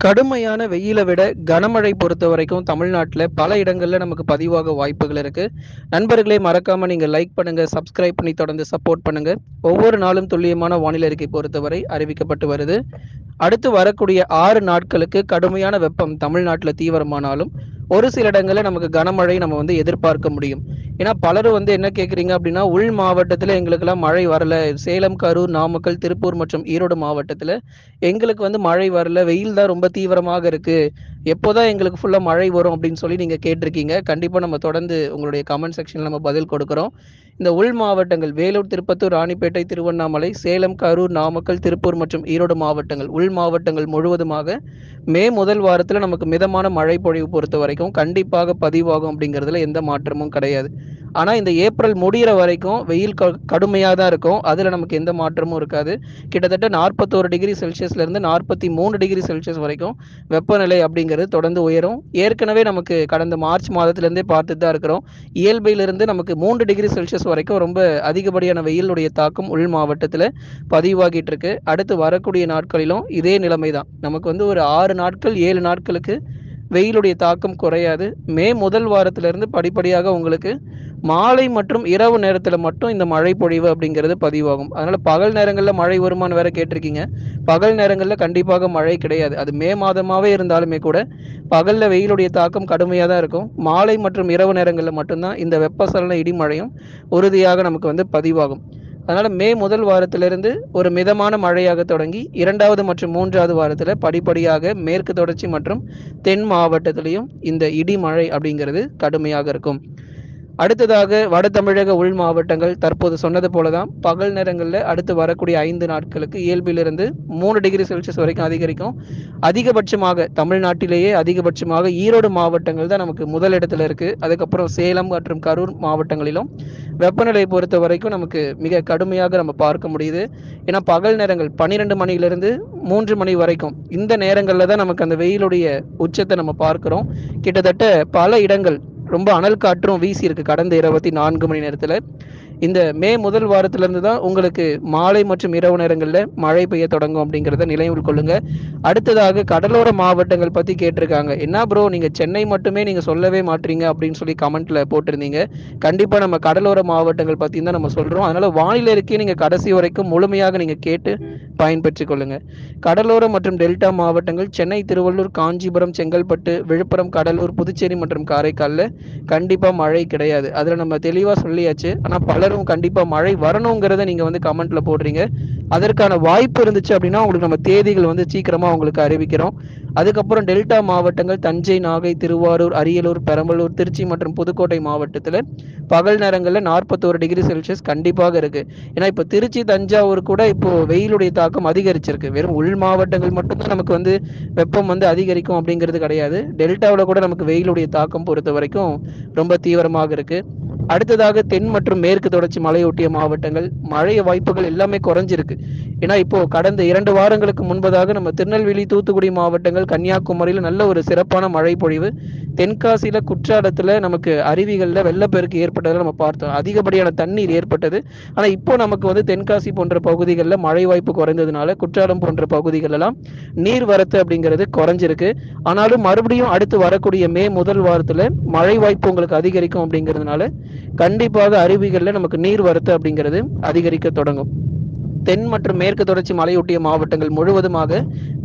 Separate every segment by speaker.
Speaker 1: கடுமையான வெயிலை விட கனமழை பொறுத்த வரைக்கும் தமிழ்நாட்டில் பல இடங்களில் நமக்கு பதிவாக வாய்ப்புகள் இருக்குது நண்பர்களே மறக்காமல் நீங்கள் லைக் பண்ணுங்கள் சப்ஸ்கிரைப் பண்ணி தொடர்ந்து சப்போர்ட் பண்ணுங்கள் ஒவ்வொரு நாளும் துல்லியமான வானிலை அறிக்கை பொறுத்தவரை அறிவிக்கப்பட்டு வருது. அடுத்து வரக்கூடிய ஆறு நாட்களுக்கு கடுமையான வெப்பம் தமிழ்நாட்டில் தீவிரமானாலும் ஒரு சில இடங்களில் நமக்கு கனமழை நம்ம வந்து எதிர்பார்க்க முடியும். ஏன்னா பலரும் வந்து என்ன கேட்குறீங்க அப்படின்னா உள் மாவட்டத்தில் எங்களுக்கெல்லாம் மழை வரல. சேலம் கரூர் நாமக்கல் திருப்பூர் மற்றும் ஈரோடு மாவட்டத்தில் எங்களுக்கு வந்து மழை வரல. வெயில் தான் ரொம்ப தீவிரமாக இருக்குது எப்போதான் எங்களுக்கு ஃபுல்லாக மழை வரும் அப்படின்னு சொல்லி நீங்கள் கேட்டிருக்கீங்க. கண்டிப்பாக நம்ம தொடர்ந்து உங்களுடைய கமெண்ட் செக்ஷனில் நம்ம பதில் கொடுக்குறோம். இந்த உள் மாவட்டங்கள் வேலூர் திருப்பத்தூர் ராணிப்பேட்டை திருவண்ணாமலை சேலம் கரூர் நாமக்கல் திருப்பூர் மற்றும் ஈரோடு மாவட்டங்கள் உள் மாவட்டங்கள் முழுவதுமாக மே முதல் வாரத்தில் நமக்கு மிதமான மழை பொழிவு பொறுத்த வரைக்கும் கண்டிப்பாக பதிவாகும் அப்படிங்கிறதுல எந்த மாற்றமும் கிடையாது. ஆனால் இந்த ஏப்ரல் முடிகிற வரைக்கும் வெயில் க கடுமையாக தான் இருக்கும். அதில் நமக்கு எந்த மாற்றமும் இருக்காது. கிட்டத்தட்ட நாற்பத்தோரு டிகிரி செல்சியஸ்லேருந்து நாற்பத்தி மூணு டிகிரி செல்சியஸ் வரைக்கும் வெப்பநிலை அப்படிங்கிறது தொடர்ந்து உயரும். ஏற்கனவே நமக்கு கடந்த மார்ச் மாதத்துலேருந்தே பார்த்துட்டு தான் இருக்கிறோம். இயல்பையிலிருந்து நமக்கு மூன்று டிகிரி செல்சியஸ் வரைக்கும் ரொம்ப அதிகப்படியான வெயிலுடைய தாக்கம் உள் மாவட்டத்தில் பதிவாகிட்டு இருக்கு. அடுத்து வரக்கூடிய நாட்களிலும் இதே நிலைமை தான் நமக்கு வந்து ஒரு ஆறு நாட்கள் ஏழு நாட்களுக்கு வெயிலுடைய தாக்கம் குறையாது. மே முதல் வாரத்திலிருந்து படிப்படியாக உங்களுக்கு மாலை மற்றும் இரவு நேரத்தில் மட்டும் இந்த மழை பொழிவு அப்படிங்கிறது பதிவாகும். அதனால் பகல் நேரங்களில் மழை வருமானு வேற கேட்டிருக்கீங்க. பகல் நேரங்களில் கண்டிப்பாக மழை கிடையாது. அது மே மாதமாகவே இருந்தாலுமே கூட பகலில் வெயிலுடைய தாக்கம் கடுமையாக தான் இருக்கும். மாலை மற்றும் இரவு நேரங்களில் மட்டும்தான் இந்த வெப்பசலன இடிமழையும் உறுதியாக நமக்கு வந்து பதிவாகும். அதனால் மே முதல் வாரத்திலிருந்து ஒரு மிதமான மழையாக தொடங்கி இரண்டாவது மற்றும் மூன்றாவது வாரத்தில் படிப்படியாக மேற்கு தொடர்ச்சி மற்றும் தென் மாவட்டத்திலையும் இந்த இடி மழை அப்படிங்கிறது கடுமையாக இருக்கும். அடுத்ததாக வட தமிழக உள் மாவட்டங்கள் தற்போது சொன்னது போல தான் பகல் நேரங்களில் அடுத்து வரக்கூடிய ஐந்து நாட்களுக்கு இயல்பிலிருந்து மூணு டிகிரி செல்சியஸ் வரைக்கும் அதிகரிக்கும். அதிகபட்சமாக தமிழ்நாட்டிலேயே அதிகபட்சமாக ஈரோடு மாவட்டங்கள் தான் நமக்கு முதல் இடத்துல இருக்குது அதுக்கப்புறம் சேலம் மற்றும் கரூர் மாவட்டங்களிலும் வெப்பநிலை பொறுத்த வரைக்கும் நமக்கு மிக கடுமையாக நம்ம பார்க்க முடியுது. ஏன்னா பகல் நேரங்கள் பன்னிரெண்டு மணியிலிருந்து மூன்று மணி வரைக்கும் இந்த நேரங்களில் தான் நமக்கு அந்த வெயிலுடைய உச்சத்தை நம்ம பார்க்குறோம். கிட்டத்தட்ட பல இடங்கள் ரொம்ப அனல் காற்றும் வீசி இருக்கு கடந்த இருபத்தி நான்கு மணி நேரத்தில் இந்த மே முதல் வாரத்திலிருந்து தான் உங்களுக்கு மாலை மற்றும் இரவு நேரங்களில் மழை பெய்ய தொடங்கும் அப்படிங்கிறத நினைவில் கொள்ளுங்க. அடுத்ததாக கடலோர மாவட்டங்கள் பற்றி கேட்டிருக்காங்க. என்ன ப்ரோ நீங்கள் சென்னை மட்டுமே நீங்கள் சொல்லவே மாட்டீங்க அப்படின்னு சொல்லி கமெண்ட்டில் போட்டிருந்தீங்க. கண்டிப்பாக நம்ம கடலோர மாவட்டங்கள் பற்றி தான் நம்ம சொல்கிறோம் அதனால் வானிலை இருக்கே நீங்கள் கடைசி வரைக்கும் முழுமையாக நீங்கள் கேட்டு பயன்பெற்றுக் கொள்ளுங்க. கடலோர மற்றும் டெல்டா மாவட்டங்கள் சென்னை திருவள்ளூர் காஞ்சிபுரம் செங்கல்பட்டு விழுப்புரம் கடலூர் புதுச்சேரி மற்றும் காரைக்காலில் கண்டிப்பாக மழை கிடையாது. அதில் நம்ம தெளிவாக சொல்லியாச்சு. ஆனால் பல பலரும் கண்டிப்பாக மழை வரணுங்கிறத நீங்கள் வந்து கமெண்ட்ல போடுறீங்க. அதற்கான வாய்ப்பு இருந்துச்சு அப்படின்னா உங்களுக்கு நம்ம தேதிகள் வந்து சீக்கிரமாக உங்களுக்கு அறிவிக்கிறோம். அதுக்கப்புறம் டெல்டா மாவட்டங்கள் தஞ்சை நாகை திருவாரூர் அரியலூர் பெரம்பலூர் திருச்சி மற்றும் புதுக்கோட்டை மாவட்டத்தில் பகல் நேரங்களில் நாற்பத்தோரு டிகிரி செல்சியஸ் கண்டிப்பாக இருக்கு. ஏன்னா இப்போ திருச்சி தஞ்சாவூர் கூட இப்போ வெயிலுடைய தாக்கம் அதிகரிச்சிருக்கு. வெறும் உள் மாவட்டங்கள் மட்டும்தான் நமக்கு வந்து வெப்பம் வந்து அதிகரிக்கும் அப்படிங்கிறது கிடையாது. டெல்டாவில் கூட நமக்கு வெயிலுடைய தாக்கம் பொறுத்த வரைக்கும் ரொம்ப தீவிரமாக இருக்கு. அடுத்ததாக தென் மற்றும் மேற்கு தொடர்ச்சி மலையொட்டிய மாவட்டங்கள். மழை வாய்ப்புகள் எல்லாமே குறைஞ்சிருக்கு. ஏன்னா இப்போ கடந்த இரண்டு வாரங்களுக்கு முன்பதாக நம்ம திருநெல்வேலி தூத்துக்குடி மாவட்டங்கள் கன்னியாகுமரியில் நல்ல ஒரு சிறப்பான மழை பொழிவு தென்காசியில குற்றாலத்துல நமக்கு அருவிகளில் வெள்ளப்பெருக்கு ஏற்பட்டதை நம்ம பார்த்தோம். அதிகப்படியான தண்ணீர் ஏற்பட்டது. ஆனா இப்போ நமக்கு வந்து தென்காசி போன்ற பகுதிகளில் மழை வாய்ப்பு குறைந்ததுனால குற்றாலம் போன்ற பகுதிகளெல்லாம் நீர் வரத்து அப்படிங்கிறது குறைஞ்சிருக்கு. ஆனாலும் மறுபடியும் அடுத்து வரக்கூடிய மே முதல் வாரத்துல மழை வாய்ப்பு உங்களுக்கு அதிகரிக்கும் அப்படிங்கிறதுனால கண்டிப்பாக அருவிகளில் நமக்கு நீர் வரத்து அப்படிங்கிறது அதிகரிக்க தொடங்கும். தென் மற்றும் மேற்கு தொடர்ச்சி மலையொட்டிய மாவட்டங்கள் முழுவதுமாக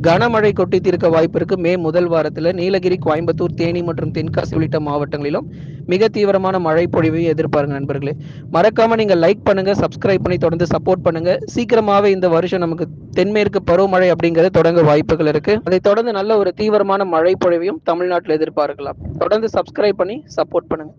Speaker 1: கனமழை கொட்டி தீர்க்க வாய்ப்பு இருக்கு. மே முதல் வாரத்தில் நீலகிரி கோயம்புத்தூர் தேனி மற்றும் தென்காசி உள்ளிட்ட மாவட்டங்களிலும் மிக தீவிரமான மழை பொழிவை எதிர்பாருங்க நண்பர்களே. மறக்காம நீங்க லைக் பண்ணுங்க சப்ஸ்கிரைப் பண்ணி தொடர்ந்து சப்போர்ட் பண்ணுங்க. சீக்கிரமாவே இந்த வருஷம் நமக்கு தென்மேற்கு பருவமழை அப்படிங்கிறது தொடங்க வாய்ப்புகள் இருக்கு. அதை தொடர்ந்து நல்ல ஒரு தீவிரமான மழை பொழிவையும் தமிழ்நாட்டில் எதிர்பார்க்கலாம். தொடர்ந்து சப்ஸ்கிரைப் பண்ணி சப்போர்ட் பண்ணுங்க.